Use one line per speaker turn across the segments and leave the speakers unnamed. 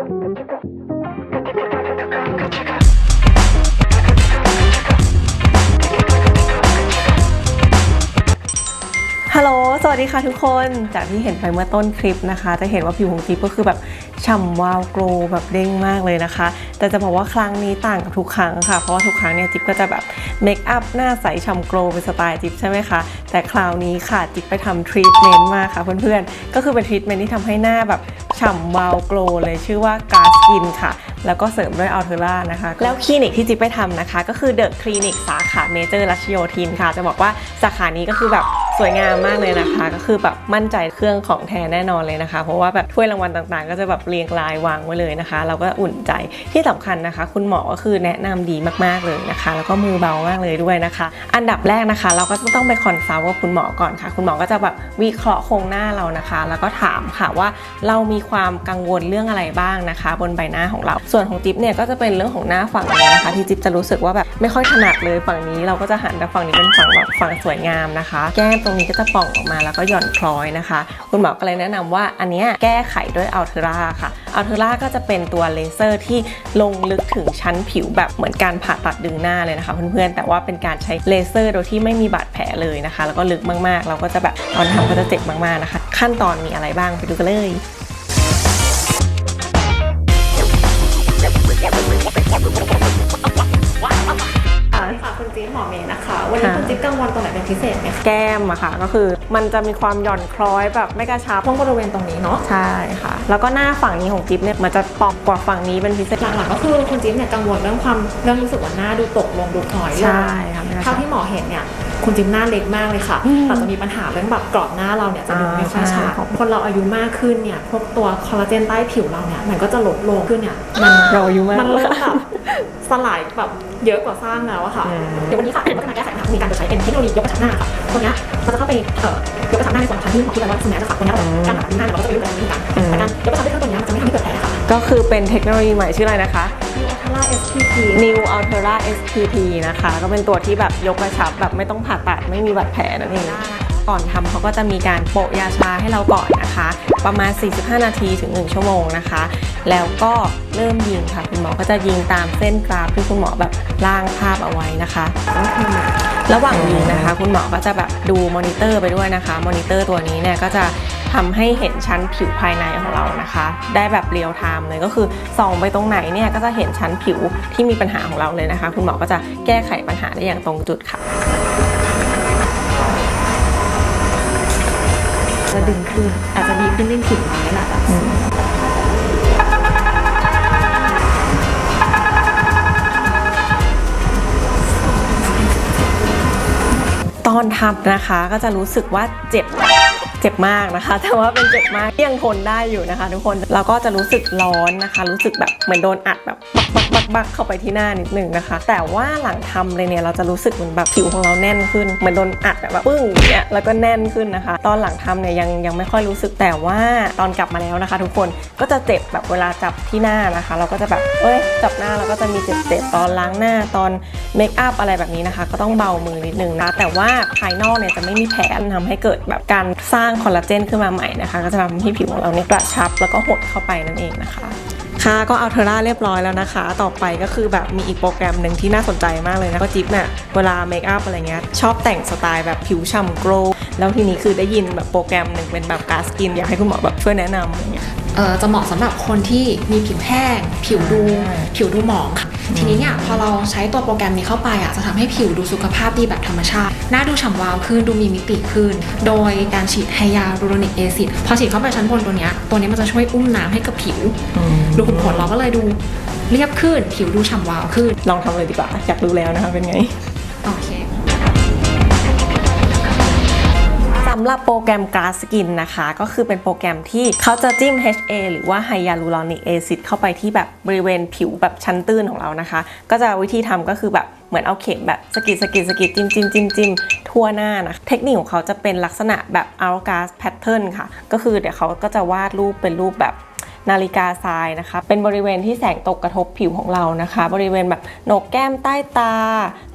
ฮัลโหล สวัสดีค่ะทุกคน จากที่เห็นไปเมื่อต้นคลิปนะคะ จะเห็นว่าผิวของจิ๊บก็คือแบบ ฉ่ำวาวโกลว์แบบเด้งมากเลยนะคะ แต่จะบอกว่าครั้งนี้ต่างกับทุกครั้งค่ะ เพราะว่าทุกครั้งเนี่ยจิ๊บก็จะแบบเมคอัพหน้าใสฉ่ำโกลว์เป็นสไตล์จิ๊บใช่ไหมคะ แต่คราวนี้ค่ะจิ๊บไปทำทรีทเมนต์มาค่ะเพื่อนๆ ก็คือเป็นทรีทเมนต์ที่ทำให้หน้าแบบฉ่ำวาวโกลว์เลยชื่อว่ากาสกินค่ะแล้วก็เสริมด้วยอัลเทอร่านะคะ แล้วคลินิกที่จิ๊บไปทำนะคะ ก็คือเดอะคลินิกสาขาเมเจอร์รัชโยธินค่ะ จะบอกว่าสาขานี้ก็คือแบบสวยงามมากเลยนะคะ ก็คือแบบมั่นใจเครื่องของแท้แน่นอนเลยนะคะ เพราะว่าแบบถ้วยรางวัลต่างๆ ก็จะแบบเรียงรายวางไว้เลยนะคะ เราก็อุ่นใจที่สำคัญนะคะ คุณหมอก็คือแนะนำดีมากๆเลยนะคะ แล้วก็มือเบามากเลยด้วยนะคะ อันดับแรกนะคะ เราก็ต้องไปคอนซัลท์กับคุณหมอก่อนค่ะ คุณหมอก็จะแบบวิเคราะห์โครงหน้าเรานะคะ แล้วก็ถามค่ะว่าเรามีความกังวลเรื่องอะไรบ้างนะคะ บนใบหน้าของเรา ส่วนของจิ๊บเนี่ยก็จะเป็นเรื่องของหน้าฝั่งนี้นะคะที่จิ๊บจะรู้สึกว่าแบบไม่ค่อยถนัดเลยฝั่งนี้เราก็จะหันแต่ฝั่งนี้เป็นฝั่งแบบฝั่งสวยงามนะคะ แก้มตรงนี้ก็จะป่องออกมาแล้วก็หย่อนคล้อยนะคะ คุณหมอก็เลยแนะนำว่าอันนี้แก้ไขด้วยอัลเทอร่าค่ะอัลเทอร่าก็จะเป็นตัวเลเซอร์ที่ลงลึกถึงชั้นผิวแบบเหมือนการผ่าตัดดึงหน้าเลยนะคะเพื่อนๆ แต่ว่าเป็นการใช้เลเซอร์โดยที่ไม่มีบาดแผลเลยนะคะ แล้วก็ลึกมากๆ เราก็จะแบบตอนทำก็จะเจ็บมากๆนะคะ ขั้นตอนมีอะไรบ้างไปดูกันเลย
กังวลตรงไหนเป็นพิเศษไหมคะ
แก้มอะค่ะ ก็คือมันจะมีความหย่อนคล้อยแบบไม่กระชับ
ช่วงบริเวณตรงนี้เนาะ
ใช่ค่ะ แล้วก็หน้าฝั่งนี้ของจิ๊บเนี่ยมันจะปอกกว่าฝั่งนี้เป็นพิเศษ
หลักๆก็คือคุณจิ๊บเนี่ยกังวลเรื่องความเรื่องรู้สึกว่าหน้าดูตกลงดูคล้อยลง
ใช่ค่ะไม่กระชั
เท่า
บ
ที่หมอเห็นเนี่ย คุณจิ๊บหน้าเล็กมากเลยค่ะ
อืม
แต่จะมีปัญหาเรื่องแบบกรอบหน้าเราเนี่ยจะดู
อ่า
ไม่ค่อย
ใช่
ชัดคนเราอายุมากขึ้นเนี่ยพวกตัวคอลลาเจนใต้ผิวเราเนี่ยมันก็จะลดลงขึ้นเนี่ยมัน
เราอายุมาก
มันเริ่มแบบสลายแบบเยอะกว่าสร้างแล้วอะค่ะ
อืม
เดี๋ยววันนี้ค่ะผมก็จะมาแก้ไขปัญหามีการโดยใช้เป็นเทคโนโลยียกกระชับหน้าค่ะตัวเนี้ยมันจะเข้าไปเอ่อยกกระชับหน้าในส่วนของชั้นที่หมอพูดไปว่าสมัยนะคะตัวเนี้ยการหาหน้าเนี่ยเราก็จะไปรู้กันแต่การยกกระชับด้วยเครื่องตัวเนี้ยมันจะไม่ทำให้เกิดแผลค่ะ
ก็คือเป็นเทคโนโลยีใหม่ชื่ออะไรนะคะ
มีอัลทรา SPP
New Ultra SPT นะคะ ก็เป็นตัวที่แบบยกกระชับแบบไม่ต้องผ่าตัดไม่มีบาดแผลนั่นเองก่อนทำเขาก็จะมีการโปะยาชาให้เราก่อนนะคะ ประมาณ 45 นาทีถึง 1 ชั่วโมงนะคะ แล้วก็เริ่มยิงค่ะ คุณหมอก็จะยิงตามเส้นกราฟที่คุณหมอแบบร่างภาพเอาไว้นะคะก็คือระหว่างยิงนะคะ คุณหมอก็จะแบบดูมอนิเตอร์ไปด้วยนะคะ มอนิเตอร์ตัวนี้เนี่ยก็จะ ทำให้เห็นชั้นผิวภายในของเรานะคะ ได้แบบเรียลไทม์เลยก็คือส่องไปตรงไหนเนี่ยก็จะเห็นชั้นผิวที่มีปัญหาของเราเลยนะคะ คุณหมอก็จะแก้ไขปัญหาได้อย่างตรงจุดค่ะ
จะดึงขึ้นอาจจะดีขึ้นเรื่องผิวน้อยแหละแบบ
ตอนทำนะคะก็จะรู้สึกว่าเจ็บ เจ็บมากนะคะ แต่ว่าเป็นเจ็บมากที่ยังทนได้อยู่นะคะ ทุกคนแล้วก็จะรู้สึกร้อนนะคะ รู้สึกแบบเหมือนโดนอัดแบบบักบักบักบักเข้าไปที่หน้านิดนึงนะคะ แต่ว่าหลังทำเลยเนี่ยเราจะรู้สึกเหมือนแบบผิวของเราแน่นขึ้นเหมือนโดนอัดแบบปึ้งอย่างเงี้ยแล้วก็แน่นขึ้นนะคะ ตอนหลังทำเนี่ยยังยังไม่ค่อยรู้สึกแต่ว่าตอนกลับมาแล้วนะคะ ทุกคนก็จะเจ็บแบบเวลาจับที่หน้านะคะ เราก็จะแบบเอ้ยจับหน้าเราก็จะมีเจ็บๆตอนล้างหน้าตอนเมคอัพอะไรแบบนี้นะคะ ก็ต้องเบามือนิดนึงนะแต่ว่าภายนอกเนี่ยจะไม่มีแผลทำให้เกิดแบบการสร้างคอลลาเจนขึ้นมาใหม่นะคะ ก็จะทำให้ผิวของเราเนี่ยกระชับ แล้วก็หดเข้าไปนั่นเองนะคะค่ะก็เอาเทอร่าเรียบร้อยแล้วนะคะ ต่อไปก็คือแบบมีอีกโปรแกรมหนึ่งที่น่าสนใจมากเลยนะก็จิ๊บเนี่ยเวลาเมคอัพอะไรเงี้ยชอบแต่งสไตล์แบบผิวฉ่ำโกลว์แล้วทีนี้คือได้ยินแบบโปรแกรมหนึ่งเป็นแบบการสกิน อยากให้คุณหมอแบบช่วยแนะนำอะไรเงี้ย
เออจะเหมาะสำหรับคนที่มีผิวแห้ง ผิวดู
อ่า
ผิวดูหมองค่ะ ทีนี้เนี่ยพอเราใช้ตัวโปรแกรมนี้เข้าไปอะจะทำให้ผิวดูสุขภาพดีแบบธรรมชาติ หน้าดูฉ่ำวาวขึ้นดูมีมิติขึ้น โดยการฉีดไฮยาลูโรนิกแอซิดพอฉีดเข้าไปชั้นบนตัวเนี้ยตัวนี้มันจะช่วยอุ้มน้ำให้กับผิว ดูขุมขนเราก็เลยดูเรียบขึ้น ผิวดูฉ่ำวาวขึ้น
ลองทำเลยดีกว่า อยากรู้แล้วนะคะเป็นไง
โอเคำ
หรับโปรแกรม Glass Skin นะคะ ก็คือเป็นโปรแกรมที่เขาจะจิ้ม HA หรือว่า Hyaluronic Acid เข้าไปที่แบบบริเวณผิวแบบชั้นตื้นของเรานะคะ ก็จะวิธีทำก็คือแบบเหมือนเอาเข็มแบบสกิดสกิดสกิดจิ้มจิ้มจิ้มจิ้มทั่วหน้านะเทคนิคของเขาจะเป็นลักษณะแบบ hourglass pattern ค่ะ ก็คือเดี๋ยวเขาก็จะวาดรูปเป็นรูปแบบนาฬิกาทรายนะคะ เป็นบริเวณที่แสงตกกระทบผิวของเรานะคะ บริเวณแบบโหนกแก้มใต้ตา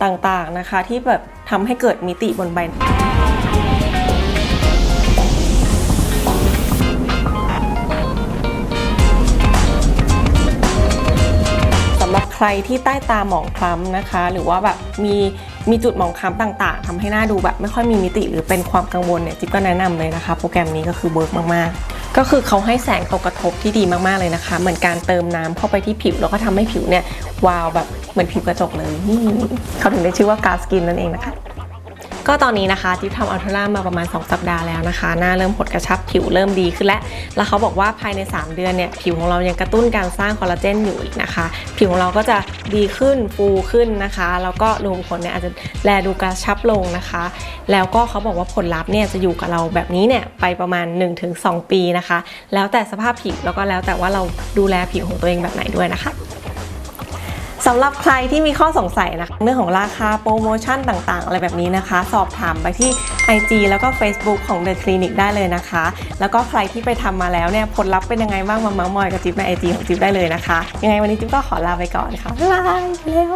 ต่างๆนะคะ ที่แบบทำให้เกิดมิติบนใบ
พ
ใครที่ใต้ตาหมองคล้ำนะคะ หรือว่าแบบมีมีจุดหมองคล้ำต่างๆทำให้หน้าดูแบบไม่ค่อยมีมิติหรือเป็นความกังวลเนี่ยจิ๊บก็แนะนำเลยนะคะ โปรแกรมนี้ก็คือเวิร์กมากๆ ก็คือเขาให้แสงตกกระทบที่ดีมากๆเลยนะคะ เหมือนการเติมน้ำเข้าไปที่ผิวแล้วก็ทำให้ผิวเนี่ยวาวแบบเหมือนผิวกระจกเลยนี่เขาถึงได้ชื่อว่ากาสกินนั่นเองนะคะ ก็ตอนนี้นะคะจิ๊บทำอัลทรามาประมาณ 2 สัปดาห์แล้วนะคะ หน้าเริ่มหดกระชับผิวเริ่มดีขึ้นแล้ว แล้วเขาบอกว่าภายใน 3 เดือนเนี่ยผิวของเรายังกระตุ้นการสร้างคอลลาเจนอยู่อีกนะคะ ผิวของเราก็จะดีขึ้นฟูขึ้นนะคะแล้วก็รวมผลเนี่ยอาจจะแลดูกระชับลงนะคะ แล้วก็เขาบอกว่าผลลัพธ์เนี่ยจะอยู่กับเราแบบนี้เนี่ยไปประมาณ 1-2 ปีนะคะ แล้วแต่สภาพผิวแล้วก็แล้วแต่ว่าเราดูแลผิวของตัวเองแบบไหนด้วยนะคะ สำหรับใครที่มีข้อสงสัยนะคะเรื่องของราคาโปรโมชั่นต่างๆ อะไรแบบนี้นะคะ สอบถามไปที่ IG แล้วก็ Facebook ของ The Clinic ได้เลยนะคะ แล้วก็ใครที่ไปทำมาแล้วเนี่ยผลลัพธ์เป็นยังไงบ้างมาเมาส์มอยกับจิ๊บใน IG ของจิ๊บได้เลยนะคะ ยังไงวันนี้จิ๊บก็ขอลาไปก่อนค่ะบ๊ายบายไปแล้ว